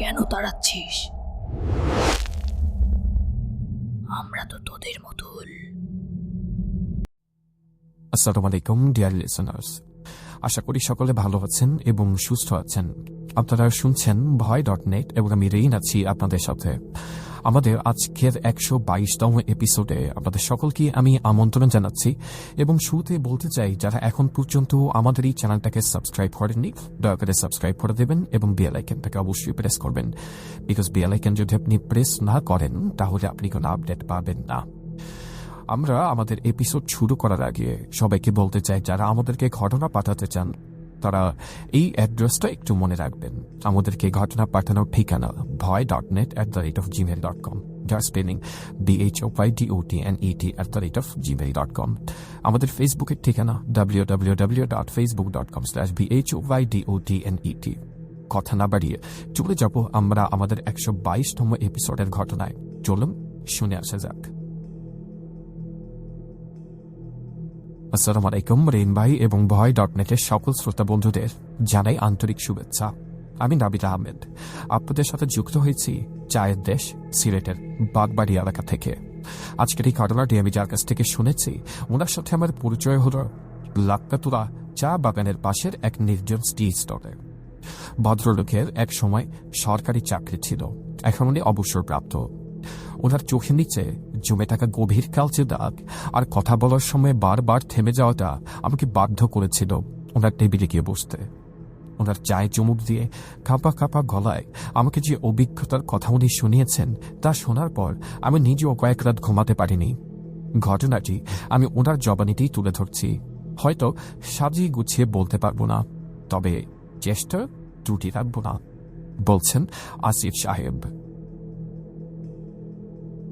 কেন তাড়াচ্ছিস? আমরা তো তোদের মতুল। আসসালামু আলাইকুম, ডিয়ার লিসনার্স। আশা করি সকলে ভালো আছেন এবং সুস্থ আছেন। আপনারা শুনছেন ভয় ডট নেট এবং আমি রেইন আছি আপনাদের সাথে। আমাদের আজকের একশো বাইশতম এপিসোডে আপনাদের সকলকে আমি আমন্ত্রণ জানাচ্ছি এবং শুরুতে বলতে চাই, যারা এখন পর্যন্ত আমাদের এই চ্যানেলটাকে সাবস্ক্রাইব করেননি, দয়া করে সাবস্ক্রাইব করে দেবেন এবং আইকনটাকে অবশ্যই প্রেস করবেন। বিকজ আইকন যদি আপনি প্রেস না করেন, তাহলে আপনি কোনো আপডেট পাবেন না। আমরা আমাদের এপিসোড শুরু করার আগে সবাইকে বলতে চাই, যারা আমাদেরকে ঘটনা পাঠাতে চান তারা এই অ্যাড্রেসটা একটু মনে রাখবেন। আমাদেরকে ঘটনা পাঠানোর ঠিকানা boy dot net at the rate of Gmail dot com যার spelling BH O Y D O T at the rate of Gmail dot com আমাদের ফেসবুকের ঠিকানা W W W dot Facebook dot com slash BH O Y D O T N E T কথা না বাড়িয়ে চলে যাব আমরা আমাদের একশো বাইশতম এপিসোডের ঘটনায়। চলুন, শুনে আসা যাক। আসসালামু আলাইকুম রেন ভাই এবং ভয় ডট নেটের সকল শ্রোতা বন্ধুদের জানাই আন্তরিক শুভেচ্ছা। আমি নাবিদ আহমেদ। আপনাদের সাথে যুক্ত হয়েছি চায়ের দেশ, সিলেটের বাগবাড়ি এলাকা থেকে। আজকের এই ঘটনাটি আমি যার কাছ থেকে শুনেছি, ওনার সাথে আমার পরিচয় হল লাক্কাতুরা চা বাগানের পাশের এক নির্জন স্টি স্টলে ভদ্রলোকের এক সময় সরকারি চাকরি ছিল, এখন উনি অবসরপ্রাপ্ত। ওনার চোখের নিচে জমে থাকা গভীর কালচে দাগ আর কথা বলার সময় বারবার থেমে যাওয়াটা আমাকে বাধ্য করেছিল ওনার টেবিলে গিয়ে বসতে। ওনার চায়ে চুমুক দিয়ে কাঁপা কাঁপা গলায় আমাকে যে অভিজ্ঞতার কথা উনি শুনিয়েছেন তা শোনার পর আমি নিজেও কয়েক রাত ঘুমাতে পারিনি। ঘটনাটি আমি ওনার জবানিতেই তুলে ধরছি। হয়তো সাজিয়ে গুছিয়ে বলতে পারব না, তবে চেষ্টা ত্রুটি রাখব না, বলছেন আসিফ সাহেব।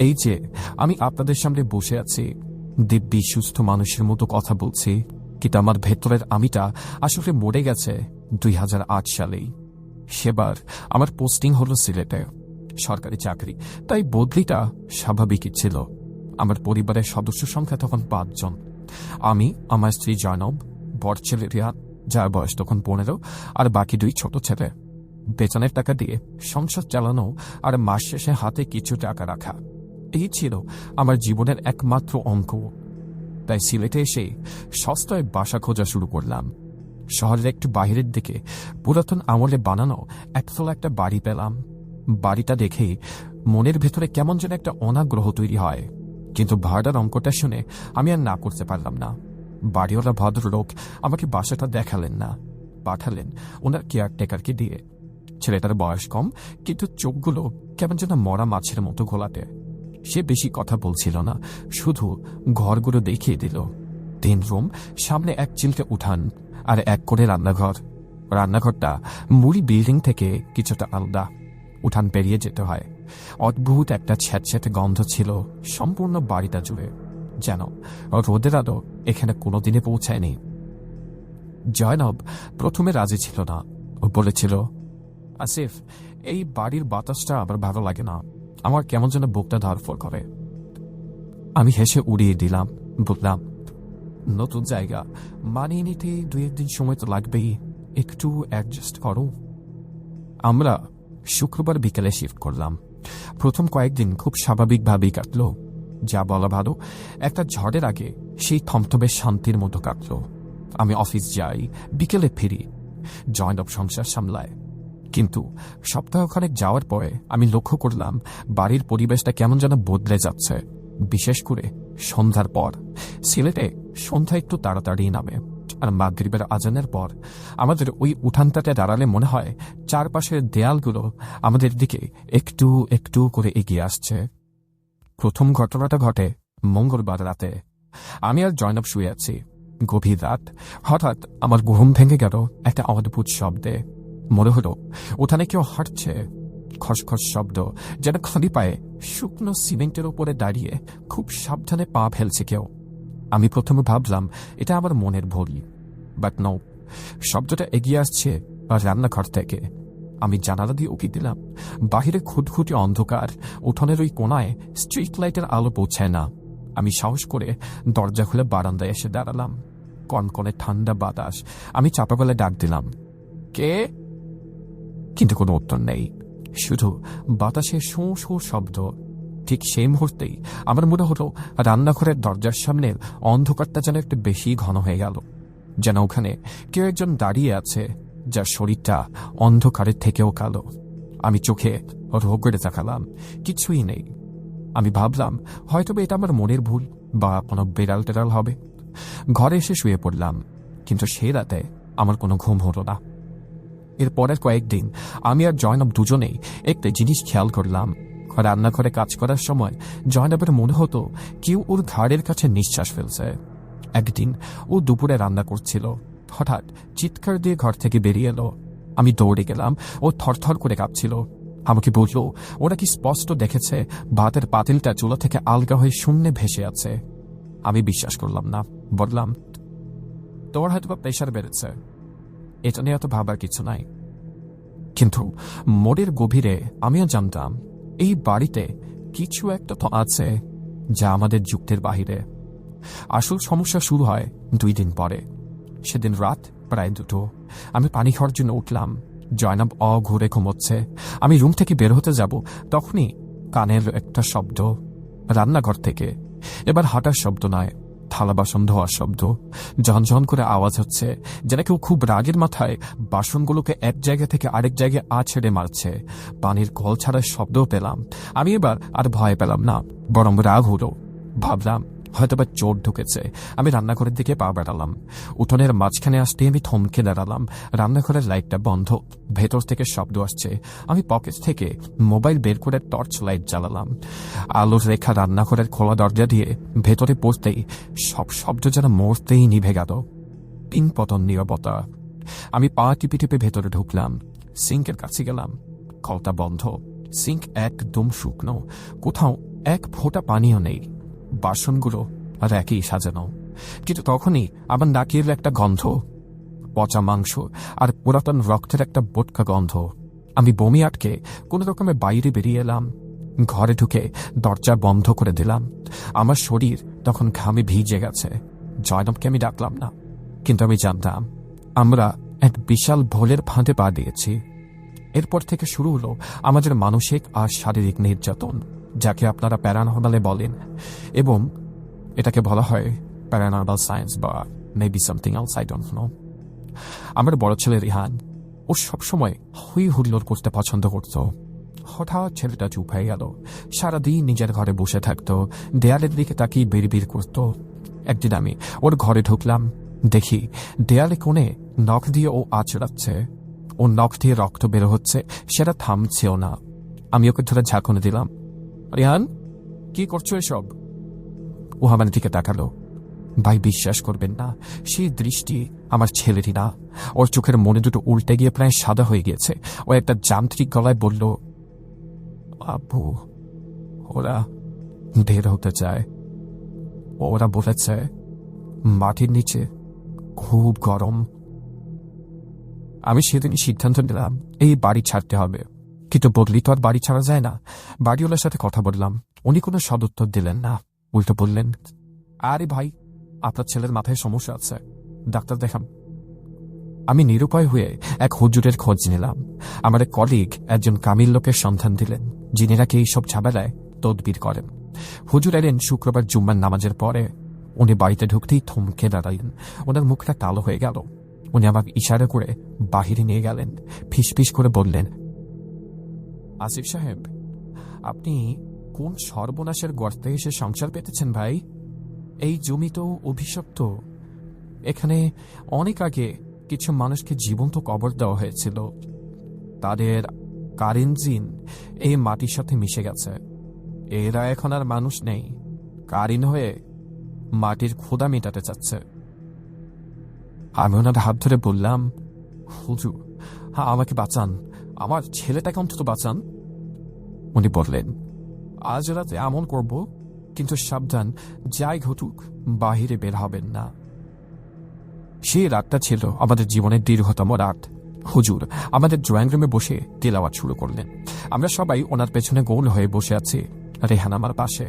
এই যে, আমি আপনাদের সামনে বসে আছি। দিব্যি সুস্থ মানুষের মতো কথা বলছি, কিন্তু আমার ভেতরের আমিটা আসলে মরে গেছে দুই হাজার আট সালেই। সেবার আমার পোস্টিং হলো সিলেটে, সরকারি চাকরি, তাই বদলিটা স্বাভাবিকই ছিল। আমার পরিবারের সদস্য সংখ্যা তখন পাঁচজন। আমি, আমার স্ত্রী জয়নব বর ছেলে রিয়াদ যার বয়স তখন পনেরো, আর বাকি দুই ছোট ছেলে। বেতনের টাকা দিয়ে সংসার চালানো আর মাস শেষে হাতে কিছু টাকা রাখা। এই ছিল আমার জীবনের একমাত্র অঙ্ক। তাই সিলেটে এসে সস্তায় বাসা খোঁজা শুরু করলাম। শহরের একটু বাইরের দিকে পুরাতন আমলে বানানো একতলা একটা বাড়ি পেলাম। বাড়িটা দেখে মনের ভেতরে কেমন যেন একটা অনাগ্রহ তৈরি হয়। কিন্তু ভাড়ার অঙ্কটা শুনে আমি আর না করতে পারলাম না। বাড়িওয়ালা ভদ্রলোক আমাকে বাসাটা দেখালেন না, পাঠালেন ওনার কেয়ারটেকারকে দিয়ে। ছেলেটার বয়স কম, কিন্তু চোখগুলো কেমন যেন মরা মাছের মতো ঘোলাটে। সে বেশি কথা বলছিল না, শুধু ঘরগুলো দেখিয়ে দিল। তিন রুম, সামনে এক চিলকে উঠান আর এক করে রান্নাঘর। রান্নাঘরটা মুড়ি বিল্ডিং থেকে কিছুটা আলাদা। উঠান পেরিয়ে যেতে হয়। অদ্ভুত একটা ছ্যাঁতছ্যাঁতে গন্ধ ছিল সম্পূর্ণ বাড়িটা জুড়ে। যেন রোদের আলো এখানে কোনোদিনে পৌঁছায়নি। জয়নব প্রথমে রাজি ছিল না। ও বলেছিল, আসিফ, এই বাড়ির বাতাসটা আমার ভালো লাগে না। আমার কেমন যেন বুকটা ধরফর করে। আমি হেসে উড়িয়ে দিলাম, বললাম, নতুন জায়গা, মানিয়ে নিতে দু একদিন সময় তো লাগবেই, একটু অ্যাডজাস্ট করো। আমরা শুক্রবার বিকেলে শিফট করলাম। প্রথম কয়েকদিন খুব স্বাভাবিকভাবেই কাটলো। যা বলা ভালো, একটা ঝড়ের আগে সেই থমথমে শান্তির মতো কাটলো। আমি অফিস যাই, বিকেলে ফিরি। জয়েন্ট অফ সংসার সামলায়। কিন্তু সপ্তাহখানেক যাওয়ার পরে আমি লক্ষ্য করলাম বাড়ির পরিবেশটা কেমন যেন বদলে যাচ্ছে। বিশেষ করে সন্ধ্যার পর। সিলেটে সন্ধ্যা একটু তাড়াতাড়ি নামে। আর মাগরিবের আজানের পর আমাদের ওই উঠানটাতে দাঁড়ালে মনে হয় চারপাশের দেয়ালগুলো আমাদের দিকে একটু একটু করে এগিয়ে আসছে। প্রথম ঘটনাটা ঘটে মঙ্গলবার রাতে। আমি আর জয়নব শুয়ে আছি। গভীর রাত। হঠাৎ আমার ঘুম ভেঙে গেল একটা অদ্ভুত শব্দে। মনে হলো ওখানে কেউ হাঁটছে। খসখস শব্দ, যেন খালি পায়ে শুকনো সিমেন্টের ওপরে দাঁড়িয়ে খুব সাবধানে পা ফেলছে কেউ। আমি প্রথমে ভাবলাম, এটা আমার মনের ভুল। বাট নৌ শব্দটা এগিয়ে আসছে রান্নাঘর থেকে। আমি জানালা দিয়ে উকি দিলাম, বাহিরে খুটখুটি অন্ধকার, উঠোনের ওই কোনায় স্ট্রিট লাইটের আলো পৌঁছায় না। আমি সাহস করে দরজা খুলে বারান্দায় এসে দাঁড়ালাম। কনকনে ঠান্ডা বাতাস, আমি চাপা গলায় ডাক দিলাম, কে? কিন্তু কোনো উত্তর নেই। শুধু বাতাসে শোঁ শোঁ শব্দ। ঠিক সেই মুহূর্তেই আমার মনে হলো রান্নাঘরের দরজার সামনের অন্ধকারটা যেন একটু বেশি ঘন হয়ে গেল। যেন ওখানে কেউ একজন দাঁড়িয়ে আছে, যার শরীরটা অন্ধকারের থেকেও কালো। আমি চোখে রোগ করে তাকালাম, কিছুই নেই। আমি ভাবলাম, হয়তো এটা আমার মনের ভুল বা কোনো বেড়াল টেড়াল হবে। ঘরে এসে শুয়ে পড়লাম, কিন্তু সে রাতে আমার কোনো ঘুম হলো না। এর পরের কয়েকদিন আমি আর জয়নব দুজনেই একটা জিনিস খেয়াল করলাম। রান্নাঘরে কাজ করার সময় জয়নবের মনে হতো কেউ ওর ঘাড়ের কাছে নিঃশ্বাস ফেলছে। একদিন ও দুপুরে রান্না করছিল। হঠাৎ চিৎকার দিয়ে ঘর থেকে বেরিয়ে এলো। আমি দৌড়ে গেলাম ও থরথর করে কাঁপছিল। আমাকে বলল, ওরা কি স্পষ্ট দেখেছে? ভাতের পাতিলটা চুলা থেকে আলগা হয়ে শূন্যে ভেসে আছে। আমি বিশ্বাস করলাম না। বললাম, তোর হয়তো বা প্রেশার বেড়েছে। এটা নিয়ে এত ভাবার কিছু নাই। কিন্তু মোড়ের গভীরে আমিও জানতাম, এই বাড়িতে কিছু একটা তো আছে যা আমাদের যুক্তির বাহিরে। আসল সমস্যা শুরু হয় দুই দিন পরে। সেদিন রাত প্রায় দুটো। আমি পানি খাওয়ার জন্য উঠলাম। জয়নাব অ ঘুরে ঘুমোচ্ছে। আমি রুম থেকে বের হতে যাব, তখনই কানের একটা শব্দ। রান্নাঘর থেকে। এবার হাঁটার শব্দ নয়। থালা বাসন ধোয়ার শব্দ। ঝনঝন করে আওয়াজ হচ্ছে, যেন কেউ খুব রাগের মাথায় বাসনগুলোকে এক জায়গা থেকে আরেক জায়গায় আ ছেড়ে মারছে। পানির কল ছাড়ার শব্দও পেলাম। আমি এবার আর ভয় পেলাম না, বরং রাগ হলো। ভাবলাম হয়তো বা চোর ঢুকেছে। আমি রান্নাঘরের দিকে পা বেড়ালাম। উঠোনের মাঝখানে আসতে আমি থমকে দাঁড়ালাম। রান্নাঘরের লাইটটা বন্ধ। ভেতর থেকে শব্দ আসছে। আমি পকেট থেকে মোবাইল বের করে টর্চ লাইট জ্বালালাম। আলোর রেখা রান্নাঘরের খোলা দরজা দিয়ে ভেতরে পড়তেই সব শব্দ যেন মরতেই নিভে গেল। পিন পতন নিরবতা। আমি পা টিপে টিপে ভেতরে ঢুকলাম। সিঙ্কের কাছে গেলাম। কলটা বন্ধ। সিঙ্ক একদম শুকনো। কোথাও এক ফোঁটা পানিও নেই। বাসনগুলো আর একই সাজানো। কিন্তু তখনই আমার নাকের একটা গন্ধ, পচা মাংস আর পুরাতন রক্তের একটা বোটকা গন্ধ। আমি বমি আটকে কোনো রকমে বাইরে বেরিয়ে এলাম। ঘরে ঢুকে দরজা বন্ধ করে দিলাম। আমার শরীর তখন ঘামে ভিজে গেছে। জয়নবকে আমি ডাকলাম না, কিন্তু আমি জানতাম আমরা এক বিশাল ভোলের ফাঁদে পা দিয়েছি। এরপর থেকে শুরু হলো আমাদের মানসিক আর শারীরিক নির্যাতন। যাকে আপনারা প্যারানর্মালে বলেন এবং এটাকে বলা হয় প্যারানর্মাল সায়েন্স বা maybe something outs I don't know আমার বড় ছেলে রিহান, ও সবসময় হুই হুল্লোর করতে পছন্দ করত। হঠাৎ ছেলেটা চুপ হয়ে গেল। সারাদিন নিজের ঘরে বসে থাকতো, দেয়ালের দিকে তাকিয়ে বিড়বিড় করত। একদিন আমি ওর ঘরে ঢুকলাম, দেখি দেয়ালে কোণে নখ দিয়ে ও আচড়াচ্ছে। ও নখ দিয়ে রক্ত বের হচ্ছে, সেটা থামছেও না। আমি ওকে ধরে ঝাঁকুনে দিলাম। রিহান, কি করছ এসব? ও আমার দিকে তাকালো। ভাই, বিশ্বাস করবেন না, সেই দৃষ্টি আমার ছেলেরই না। ওর চোখের মনে দুটো উল্টে গিয়ে প্রায় সাদা হয়ে গিয়েছে। ও একটা যান্ত্রিক গলায় বলল, আব্বু, ওরা বের হতে চায়। ওরা বলেছে, মাটির নিচে খুব গরম। আমি সেদিন সিদ্ধান্ত নিলাম, এই বাড়ি ছাড়তে হবে। কিন্তু বদলি তো আর বাড়ি ছাড়া যায় না। বাড়িওয়ালার সাথে কথা বললাম। উনি কোনো সদুত্তর দিলেন না। উল্টো বললেন, আরে ভাই, আপনার ছেলের মাথায় সমস্যা আছে। ডাক্তার দেখান। আমি নিরুপায় হয়ে এক হুজুরের খোঁজ নিলাম। আমার কলিগ একজন কামিল লোকের সন্ধান দিলেন, যিনি নাকি এইসব ঝামেলায় তদবির করেন। হুজুর এলেন শুক্রবার জুম্মার নামাজের পরে। উনি বাড়িতে ঢুকতেই থমকে দাঁড়ালেন। ওনার মুখটা কালো হয়ে গেল। উনি আমাকে ইশারা করে বাহিরে নিয়ে গেলেন। ফিসফিস করে বললেন আসিফ সাহেব, আপনি কোন সর্বনাশের গর্তে এসে সংসার পেতেছেন ভাই? এই জমি তো অভিশপ্ত। এখানে অনেক আগে কিছু মানুষকে জীবন্ত কবর দেওয়া হয়েছিল। তাদের কারেন্ট এই মাটির সাথে মিশে গেছে। এরা এখন আর মানুষ নেই, কারিন হয়ে মাটির ক্ষুদা মেটাতে চাচ্ছে। আমি ওনার হাত ধরে বললাম, হুজুর, আমাকে বাঁচান। আমার ছেলেটাকে অন্তত বাঁচান। উনি বললেন, আজ রাতে এমন করব, কিন্তু সাবধান, যাই ঘটুক, বাহিরে বের হবেন না। সেই রাতটা ছিল আমাদের জীবনের দীর্ঘতম রাত। হুজুর, আমাদের ড্রয়িং রুমে বসে তেলাওয়াত শুরু করলেন। আমরা সবাই ওনার পেছনে গোল হয়ে বসে আছি, রেহান আমার পাশে।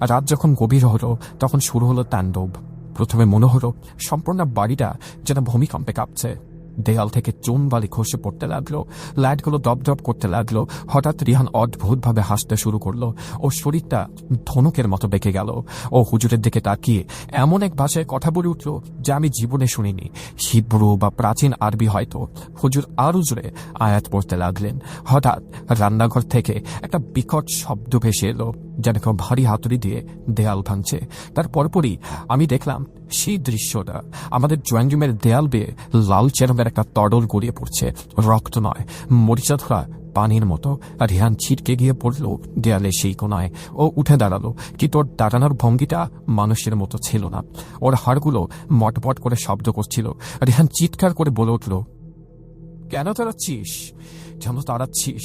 রাত যখন গভীর হলো, তখন শুরু হলো তাণ্ডব। প্রথমে মনে হলো সম্পূর্ণ বাড়িটা যেন ভূমিকম্পে কাঁপছে। দেয়াল থেকে চুন বালি খসে পড়তে লাগল, লাইটগুলো দপ দপ করতে লাগল, হঠাৎ রিহান অদ্ভুতভাবে হাসতে শুরু করল ওর শরীরটা ধনুকের মতো বেঁকে গেল। ও হুজুরের দিকে তাকিয়ে এমন এক ভাষায় কথা বলে উঠল যা আমি জীবনে শুনিনি। হিব্রু বা প্রাচীন আরবি হয়তো। হুজুর আরও জোরে আয়াত পড়তে লাগলেন। হঠাৎ রান্নাঘর থেকে একটা বিকট শব্দ ভেসে এলো, যেন কেউ ভারী হাতুড়ি দিয়ে দেয়াল ভাঙছে। তার পরপরই আমি দেখলাম সেই দৃশ্যটা আমাদের ড্রয়িং রুমের দেয়াল বেয়ে লাল চেরমের একটা তডল গড়িয়ে পড়ছে। রক্ত নয় মরিচা ধরা পানির মতো। আর রিহান ছিটকে গিয়ে পড়ল দেয়ালে সেই কোনায় ও উঠে দাঁড়াল, কি তোর দাঁড়ানোর ভঙ্গিটা মানুষের মতো ছিল না। ওর হাড়গুলো মটপট করে শব্দ করছিল। রিহান চিৎকার করে বলে উঠল, কেন তাড়াচ্ছিস? কেন তাড়াচ্ছিস?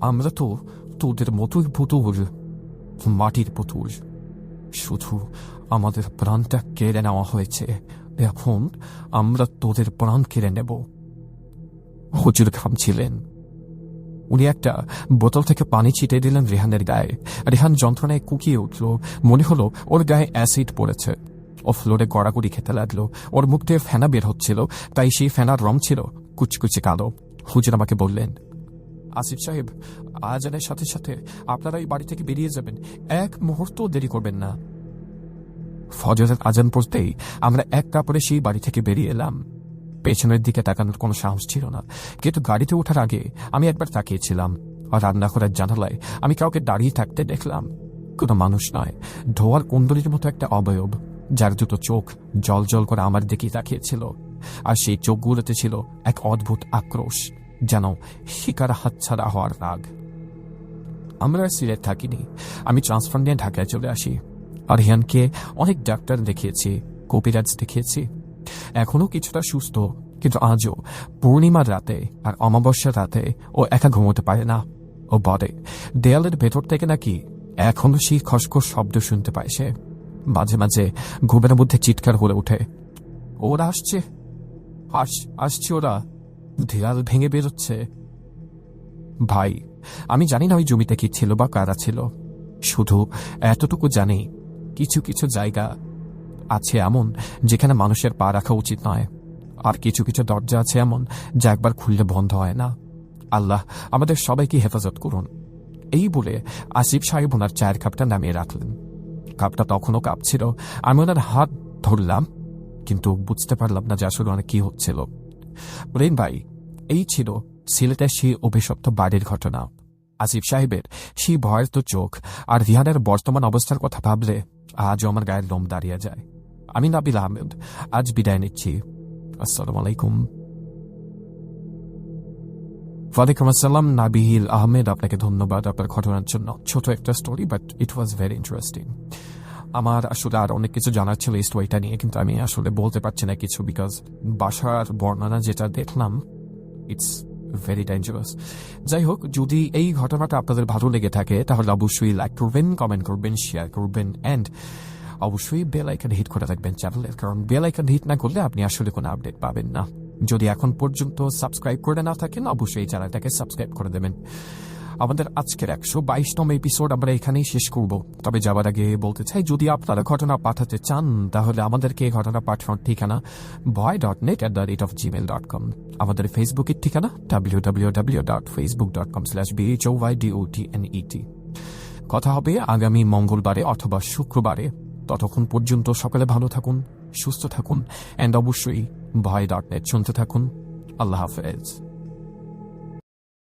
আমরা তো তোদের মতোই পুতুল, মাটির পুতুল। শুধু আমাদের প্রাণটা কেড়ে নেওয়া হয়েছে। এখন আমরা তোদের প্রাণ কেড়ে নেব। হুজুর ঘামছিলেন। উনি একটা বোতল থেকে পানি ছিটিয়ে দিলেন রেহানের গায়ে। রেহান যন্ত্রণায় কুকিয়ে উঠল। মনে হলো ওর গায়ে অ্যাসিড পড়েছে। ও ফ্লোরে গড়াগড়ি খেতে লাগল। ওর মুখ দিয়ে ফেনা বের হচ্ছিল, তাই সেই ফেনার রং ছিল কুচকুচে কালো। হুজুর আমাকে বললেন, আসিফ সাহেব, আজানের সাথে সাথে আপনারা এই বাড়ি থেকে বেরিয়ে যাবেন। এক মুহূর্ত দেরি করবেন না। ফজরের আজান পড়তেই আমরা এক কাপড়ে সেই বাড়ি থেকে বেরিয়ে এলাম। পেছনের দিকে তাকানোর কোনো সাহস ছিল না। কিন্তু গাড়িতে ওঠার আগে আমি একবার তাকিয়েছিলাম আর রান্নাঘরের জানালায় আমি কাউকে দাঁড়িয়ে থাকতে দেখলাম। কোনো মানুষ নয়, ধোয়ার কুণ্ডলির মতো একটা অবয়ব, যার দুটো চোখ জল জল করে আমার দিকেই তাকিয়েছিল। আর সেই চোখগুলোতে ছিল এক অদ্ভুত আক্রোশ, যেন শিকার হাতছাড়া হওয়ার রাগ। আমরা সিলেট থাকিনি। আমি ট্রান্সফার নিয়ে ঢাকায় চলে আসি। আর হিয়ানকে অনেক ডাক্তার দেখিয়েছি কপিরাজ দেখিয়েছি। এখনও কিছুটা সুস্থ, কিন্তু আজও পূর্ণিমার রাতে আর অমাবস্যার রাতে ও একা ঘুমোতে পারে না। ও বলে, দেয়ালের ভেতর থেকে নাকি এখনও সেই খসখস শব্দ শুনতে পায় সে। মাঝে মাঝে ঘুমের মধ্যে চিৎকার হলে ওঠে। ওরা আসছে। আস, আসছে ওরা। দেয়াল ভেঙে বেরোচ্ছে। ভাই, আমি জানি না ওই জমিতে কি ছিল বা কারা ছিল। শুধু এতটুকু জানি কিছু কিছু জায়গা আছে এমন যেখানে মানুষের পা রাখা উচিত নয়। আর কিছু কিছু দরজা আছে এমন যা একবার খুললে বন্ধ হয় না। আল্লাহ আমাদের সবাইকে হেফাজত করুন। এই বলে আসিফ সাহেব ওনার চায়ের কাপটা নামিয়ে রাখলেন। কাপটা তখনও কাঁপছিল। আমি ওনার হাত ধরলাম, কিন্তু বুঝতে পারলাম না যে আসলে অনেক কি হচ্ছিল। প্রেম ভাই, এই ছিল সিলেটের সেই অভিশপ্ত বাড়ির ঘটনা। আসিফ সাহেবের। সেই ভয়ের তো চোখ। আর রিহানের বর্তমান অবস্থার কথা ভাবলে আজও আমার গায়ের লোম দাঁড়িয়ে যায়। আমি নাবিল আহমেদ, আজ বিদায় নিচ্ছি। আসসালামু আলাইকুম। ওয়ালাইকুম আসসালাম নাবিহিল আহমেদ, আপনাকে ধন্যবাদ আপনার ঘটনার জন্য। ছোট একটা story but it was very interesting আমার আসলে আর অনেক কিছু জানার ছিল এই স্টোরিটা নিয়ে, কিন্তু আমি আসলে বলতে পারছি না কিছু বিকজ বাসার বর্ণনা যেটা দেখলাম ইটস ভেরি ডেঞ্জারাস যাই হোক যদি এই ঘটনাটা আপনাদের ভালো লেগে থাকে, তাহলে অবশ্যই লাইক করবেন কমেন্ট করবেন শেয়ার করবেন অ্যান্ড অবশ্যই বেল আইকন হিট করে থাকবেন চ্যানেলের কারণ বেল আইকন হিট না করলে আপনি আসলে কোনো আপডেট পাবেন না। যদি এখন পর্যন্ত সাবস্ক্রাইব করে না থাকেন, অবশ্যই চ্যানেলটাকে সাবস্ক্রাইব করে দেবেন। আমাদের আজকের একশো বাইশতম এপিসোড আমরা এখানেই শেষ করব। তবে যাবার আগে বলতে চাই, যদি আপনারা ঘটনা পাঠাতে চান, তাহলে আমাদেরকে ঘটনা পাঠানোর ঠিকানা boy dot net at the rate of Gmail dot com আমাদের ফেসবুকের ঠিকানা W W W dot Facebook dot com slash BH Y D O T N ET কথা হবে আগামী মঙ্গলবারে অথবা শুক্রবারে। ততক্ষণ পর্যন্ত সকালে ভালো থাকুন, সুস্থ থাকুন অ্যান্ড অবশ্যই ভয় ডট নেট শুনতে থাকুন। আল্লাহ হাফেজ।